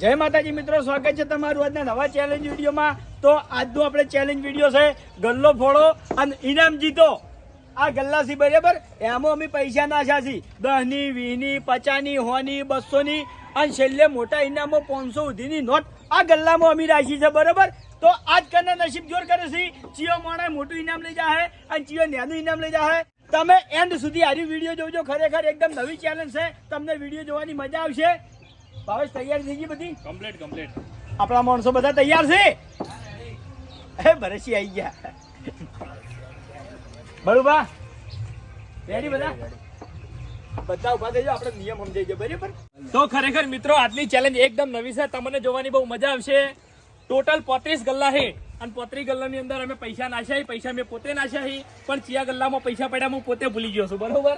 જય માતાજી મિત્રો, સ્વાગત છે તમારું આજના નવા ચેલેન્જ વિડીયોમાં. તો આજનો આપણે ચેલેન્જ વીડિયો છે, ગલ્લો ફોડો અને ઇનામ જીતો. આ ગલ્લા છે બરાબર, એમાં અમે પૈસા નાખ્યા છીએ દહની, વીની, પચાની, હોની, બસોની અને છેલ્લે મોટા ઇનામો પાંચસો સુધીની નોટ આ ગલ્લામાં અમે રાખી છે, બરાબર? તો આજ કરના નસીબ જોર કરે છે. ચિયો મોણા મોટું ઇનામ લઈ જાય અને ચિયો નાનું ઇનામ લઈ જાય તમે એન્ડ સુધી આરી વીડિયો જોજો. ખરેખર એકદમ નવી ચેલેન્જ છે. તમને વીડિયો જોવાની મજા આવશે. ભાવેશ તૈયાર થઈ ગઈ બધી? કમ્પ્લીટ કમ્પ્લીટ આપણા માણસો બધા તૈયાર છે? એ ભરસી આવી ગયા. બરોબર રેડી બધા? બધા ઊભા થઈ આપણે નિયમ સમજાઈ જાય બરાબર? તો ખરેખર મિત્રો આજની ચેલેન્જ એકદમ નવી છે. તમને જોવાની બહુ મજા આવશે. ટોટલ પોત્રીસ ગલ્લા છે. અને પોત્રીસ ગલ્લાની અંદર અમે પૈસા નાખ્યા પૈસા મેં પોતે નાખ્યા પણ ચિયા ગલ્લામાં પૈસા પડ્યા હું પોતે ભૂલી ગયો છું. બરોબર?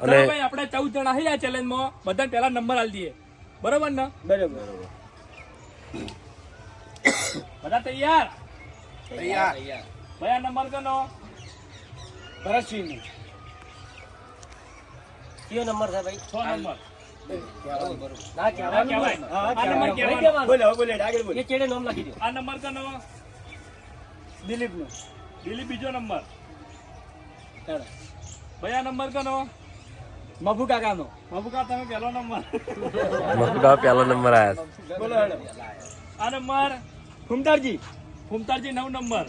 અને- આપણે ચૌદ જણા છે આ ચેલેન્જમાં બધા પહેલા નંબર આલી દઈએ. બરોબર ને? બરાબર. બધા તૈયાર? આ નંબર કનો? ભરતસિંહ કયો નંબર છે ભાઈ? છ નંબર. ના આ કહેવાય. આ નંબર કહેવાનો. બોલે બોલે આગળ બોલે. એ નામ લખી દો. આ નંબર કનો? દિલીપનું દિલીપ બીજો નંબર. બયા નંબર કનો? મફુ કાકા નો મબુકા તમે પહેલો નંબર. મફુકા પહેલો નંબર આવ્યા બોલો હેડો. આ નંબર? ફુમતારજી. ફૂમતારજી નવ નંબર.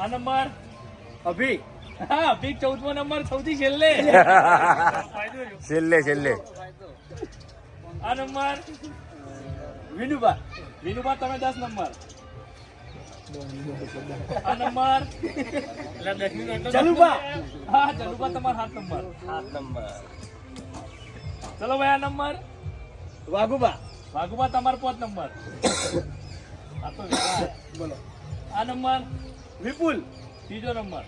આ નંબર? અભી. હા ભીખ ચૌદમો નંબર સૌથી છેલ્લે. છેલ્લે છેલ્લે. આ નંબર? વિનુબા વિનુભા તમે દસ નંબર. આ નંબર ચલુબા હા જલુબા તમારો સાત નંબર. સાત નંબર. ચલો ભાઈ આ નંબર. વાઘુબા. વાઘુબા તમારો પાંચ નંબર. આ તો વેલા. બોલો. આ નંબર. વિપુલ. ત્રીજો નંબર.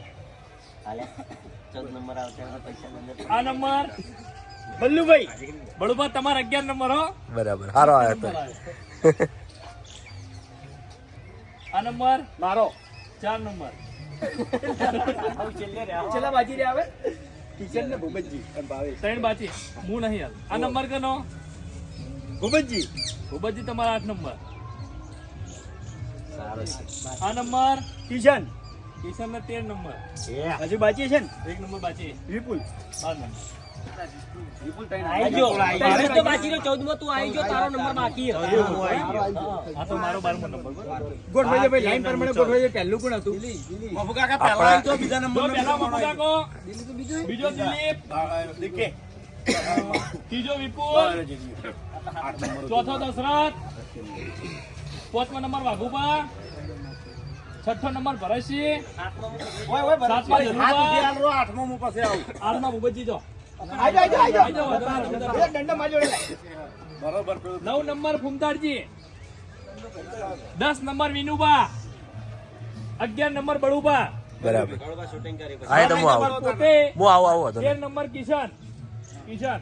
ચૌદ નંબર આવશે એટલે આ નંબર. બલ્લુભાઈ. બળુભા તમારા અગિયાર નંબર હો. બરાબર. સારો આવ્યો તો. આ નંબર? મારો. ચાર નંબર. છેલ્લા બાજી રે આવે કિશન ને ભૂપતજી. ત્રણ બાચી હું નહીં હાલ. આ નંબર કનો? ભૂપતજી. ભૂપતજી તમારા આઠ નંબર. સારું આ નંબર? કિશન. કિશન ને તેર નંબર. હજુ બાકી છે ને? એક નંબર બાકી વિપુલ. બાર નંબર. આઈ તો બાકી રહ્યો. ચૌદમાં તું આવી ગયો તારો નંબર બાકી છે. આ તો મારો બારમો નંબર ગોઠવાઈ ભાઈ લાઈન પ્રમાણે ગોઠવાઈ પહેલું કોણ હતું? મફુ કાકા પહેલા તો બીજા જો પહેલા મમ્મુ કાકો બીજો દિલીપ. ત્રીજો વિપુલ. ચોથો દશરથ. પાંચમો નંબર વાઘુબા. છઠ્ઠો નંબર ભરતસિંહ સાતમા જલુબા આઠમા ભૂપતજી જો. વધારે, બે દંડા મારી જોડે લાય. નવ નંબર ફૂમતાડજી દસ નંબર વિનુબા. અગિયાર નંબર બળુબા. બરાબર. હા તો હું આવું. હું આવું આવું તેર નંબર કિશન. કિશન.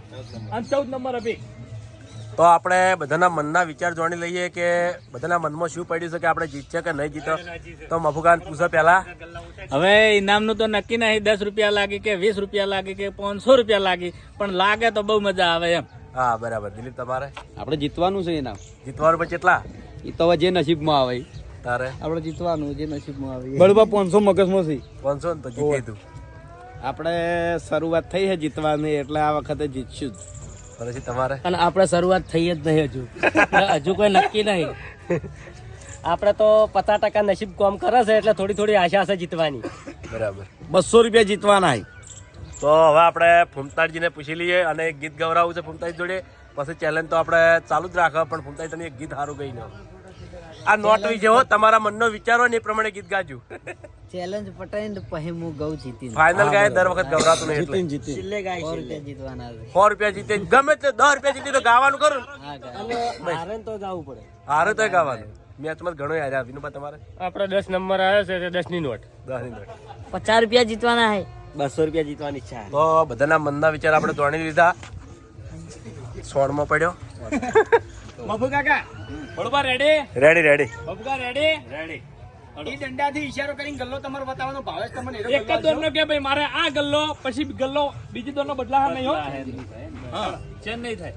અને ચૌદ નંબર અભિક. તો આપણે બધાના મનના વિચાર જાણી લઈએ કે બધાના મનમાં શું પડ્યું છે કે આપણે જીતશે કે નહીં જીતો તો મફુકાન પૂછો પહેલા. હવે ઇનામનું તો નક્કી નહીં. દસ રૂપિયા લાગે કે વીસ રૂપિયા લાગે કે પાંચસો રૂપિયા લાગે પણ લાગે તો બહુ મજા આવે એમ. હા બરાબર. દિલીપ તમારે? આપણે જીતવાનું છે ઇનામ. જીતવાનું પછી કેટલા? એ તો હવે જે નસીબમાં આવે. તારે? આપણે જીતવાનું જે નસીબમાં આવે. બરોબર પાંચસો મગજમાં છે. પાંચસો તો જીતી તું આપણે શરૂઆત થઈ છે જીતવાની એટલે આ વખતે જીતશું જ. પછી તમારે? અને આપણે શરૂઆત થઈ જ નહીં હજુ. હજુ કોઈ નક્કી નહીં. આપણે તો પચાસ ટકા નસીબ કોમ કરે છે એટલે થોડી થોડી આશા છે જીતવાની. બરાબર. બસો રૂપિયા જીતવાના તો હવે આપણે ફૂમતાજીને પૂછી લઈએ અને ગીત ગવરાવું છે ફૂમતાજી જોડે. પછી ચેલેન્જ તો આપણે ચાલુ જ રાખવા પણ ફૂમતાજી એક ગીત સારું ગઈ નો આ નોટ જેવો હો તમારા મનનો વિચારો ને એ પ્રમાણે ગીત ગાજો. ચેલેન્જ પટાઈ ને પછી હું ગૌ જીતી ફાઇનલ ગાય દર વખત ગવરાતું નહીં એટલે. જીતી. છેલ્લે ગાય સો રૂપિયા જીતવાના સો રૂપિયા જીતે. ગમે તે દસ રૂપિયા જીતી તો ગાવાનું કરું. હા હારે તો જવું પડે. હારે તો ગાવાનું. મેચમાં ઘણો હાર્યા વિનુભા તમારે? આપણે દસ નંબર આવ્યો છે તે દસની નોટ. દસની નોટ. પચાસ રૂપિયા જીતવાના છે. બસો રૂપિયા જીતવાની ઈચ્છા તો બધાના મનના વિચાર આપણે દોણી લીધા. સોળમાં પડ્યો. મફુ કાકા. બળુબા રેડી રેડી રેડી બબુકા રેડી રેડી એ દંડાથી ઈશારો કરીને ગલ્લો તમારો બતાવવાનો ભાવેશ તમને એક જ દોરનો કે ભાઈ મારે આ ગલ્લો પછી ગલ્લો બીજી દોરનો બદલા નહીં હો. હા ચેન્જ નહીં થાય.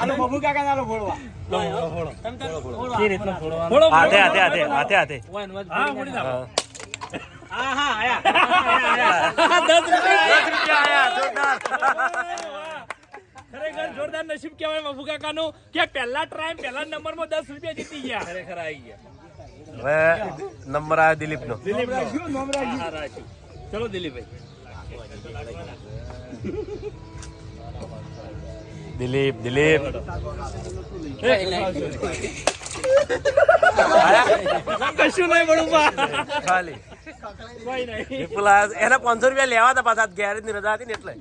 આલો બબુ કાકા આલો ફોડવા. ફોડો. હાથે હાથે હાથે હાથે હાથે. હા ફોડી નાખો હા. દસ રૂપિયા. જોરદાર. ખરેખર જોરદાર નસીબ કહેવાય બાપુ કાકાનું કે પહેલા ટ્રાય પહેલા નંબરમાં દસ રૂપિયા જીતી ગયા. ખરેખર આવી ગયા. હવે નંબર આવ્યો દિલીપ નો ચલો દિલીપભાઈ. દિલીપ દિલીપ. કશું નહીં મળું ખાલી. કોઈ નહીં. એના પાંચસો રૂપિયા લેવા હતા પાછા ગેરેજની રજા હતી ને એટલે.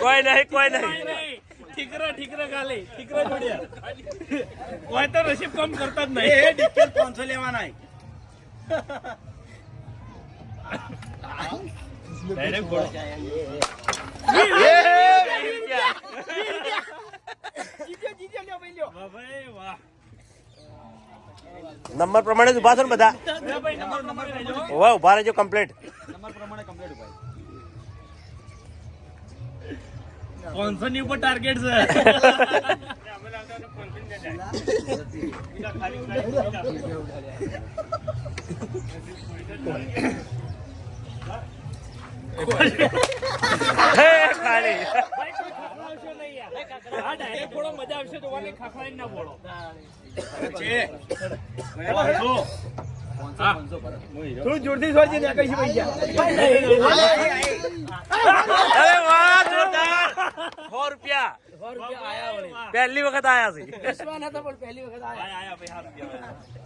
કોઈ નહીં કોઈ નહીં ઠીકરા ઠીકરા ખાલી ઠીકરા જોડ્યા હોય તો નસીબ કમ કરતા જ એ નહીં ડિક્કેલ 500 લેવાના હે. ડાયરેક્ટ ફોડો જીત્યો, જીત્યો, લ્યો ભાઈ, લ્યો. વાહ ભાઈ વાહ નંબર પ્રમાણે જ ઊભા છો ને બધા. નંબર ઓવા ઊભા રહેજો કમ્પ્લીટની ઉપર ટાર્ગેટ છે ખાલી હા ડાયરેક્ટ ફોડો મજા પહેલી વખત આયા છે.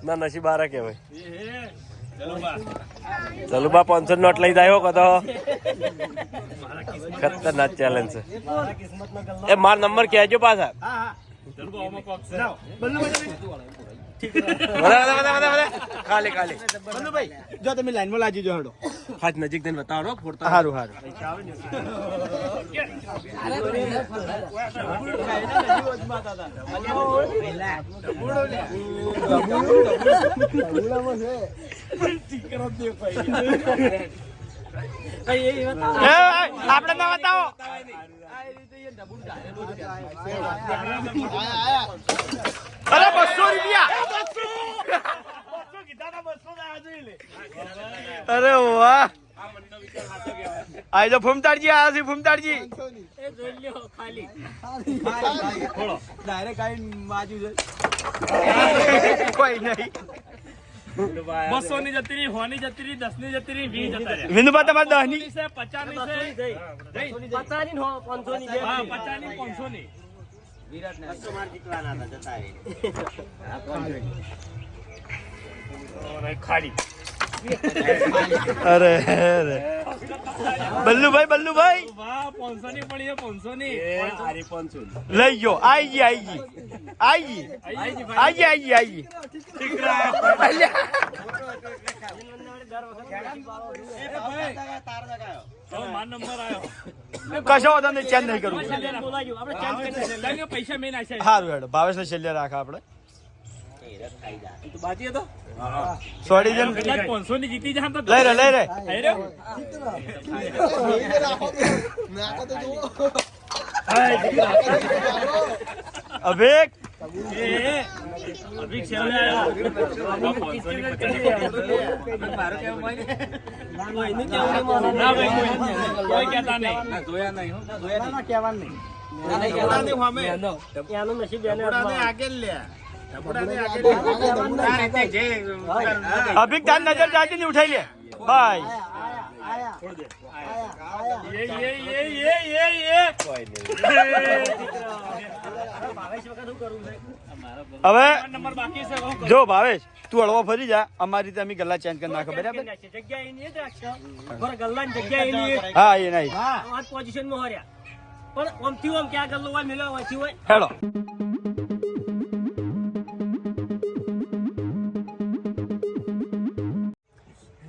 ના, નસીબ આરા કહેવાય ચલો બા, પાંચસો નોટ લઈ જાય કદો ખતરનાક ચેલેન્જ છે. એ, માર નંબર કહેજો પાછા. ખાલી ખાલી બલ્લુભાઈ જો તમે લાઈનમાં લાગી જો હડો હાથ નજીક બતાવો આપણે ના બતાવો અરે બસો રૂપિયા. અરે વાહ. આઈ તો ફૂમતાડજી આયા છે ફૂમતાડજી કોઈ નહીં. બસો ની જતી રહી સો ની જતી રહી દસની જતી રહી વીસ જતા રહ્યા. વિનુભા તમારે દસની છે પચાસની છે પચાની ને પાંચસો ની પચાસની પાંચસો ની ખાલી. અરે અરે. બલ્લુભાઈ બલ્લુભાઈ. પાંચસો ની પડી છે. પાંચસો ની લઈ ગયો. આઈ ગઈ આઈ ગઈ. આઈ ગઈ. આઈ ગઈ આઈ ગઈ આઈ ગઈ. કશો વાંધો ચેન્જ નહીં કરવું પૈસા મેં નાખ્યા સારું હેડો ભાવેશને છેલ્લે રાખા આપણે. બાજી હતો સોરી જન. કદાચ પાંચસો ની જીતી જાય તો લઈ રે લઈ રે? અભિક. અભિક છેલ્લે આવ્યો. આ 500 ની પચાસની ના ભાઈ કોઈ કોઈ કહેતા નહીં. એનું નસીબ એને અભિક તાર નજર જાતી ની ઉઠાઈ લે. ભાઈ. હવે નંબર બાકી છે હું જો ભાવેશ તું હળવો ફરી જા. અમારી રીતે અમે ગલ્લા ચેન્જ કરી નાખો બરાબર? જગ્યા એની જ રાખશે. બરાબર ગલ્લાની જગ્યા એની જ. હા એ નહીં. પોઝિશનમાં હોર્યા પણ ઓમથી ઓમ ક્યાં ગલ્લો હોય મિલો હોય હોય. હેડો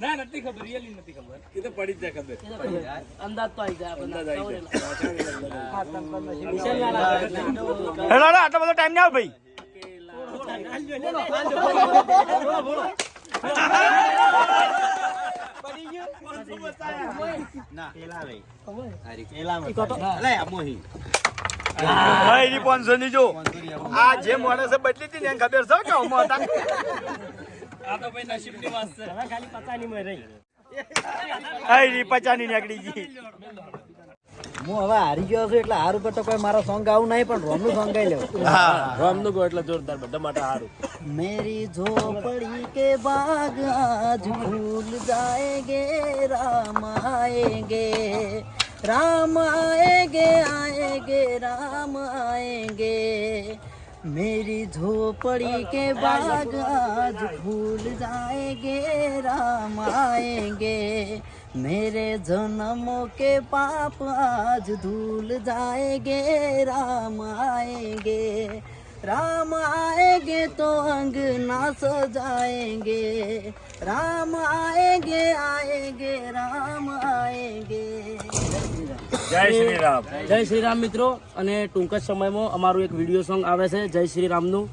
ના નથી ખબર રિયલી નથી ખબર. એ તો પડી જ જાય ખબર. અંદાજ તો આવી જાય અંદાજ આવી જાય. હેલો હેલો, આટલો બધો ટાઈમ ના આવે ભાઈ. પાંચસો ની જો. આ જે માણસે બદલી હતી ને એને ખબર છે કે હું હવે હારી ગયો છું એટલે હારું પર તો કોઈ મારો સોંગ ગાવું નહીં પણ રોમનું સોંગ લેવું રોમનું ગો એટલે જોરદાર હારું. મેરી ઝોપડી કે બાગ આજ ભૂલ જાયેગે રામ આયેગે રામ આયેગે. આયેગે રામ मेरी झोपड़ी के बाग आज फूल जाएँगे, राम आएँगे। मेरे जन्मों के पाप आज धूल जाएँगे, राम आएँगे। राम आएँगे तो अंग अंगना सजाएँगे। राम आएँगे आएँगे, राम आएँगे। જય શ્રી રામ. જય શ્રી રામ મિત્રો. અને ટૂંક જ સમયમાં અમારું એક વીડિયો સોંગ આવે છે જય શ્રી રામનું.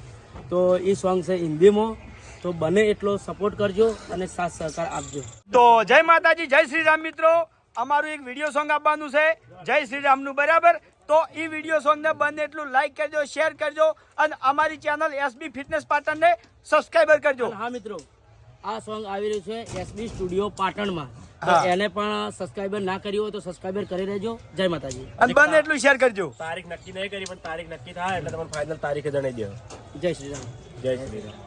તો એ સોંગ છે હિન્દીમાં. તો બને એટલો સપોર્ટ કરજો અને સાથ સહકાર આપજો. તો જય માતાજી જય શ્રી રામ મિત્રો. અમારું એક વીડિયો સોંગ આપવાનું છે જય શ્રી રામનું બરાબર? તો એ વીડિયો સોંગને બંને એટલું લાઈક કરજો શેર કરજો અને અમારી ચેનલ એસબી ફિટનેસ પાટણને સબસ્ક્રાઈબર કરજો. હા મિત્રો આ સોંગ આવી રહ્યું છે એસબી સ્ટુડિયો પાટણમાં. એને પણ સબસ્ક્રાઈબર ના કર્યું હોય તો સબસ્ક્રાઈબર કરી દેજો જય માતાજી. અને બંને એટલું શેર કરજો. તારીખ નક્કી નહીં કરી પણ તારીખ નક્કી થાય એટલે તમને ફાઇનલ તારીખે જણાવી દો. જય શ્રી રામ. જય શ્રી રામ.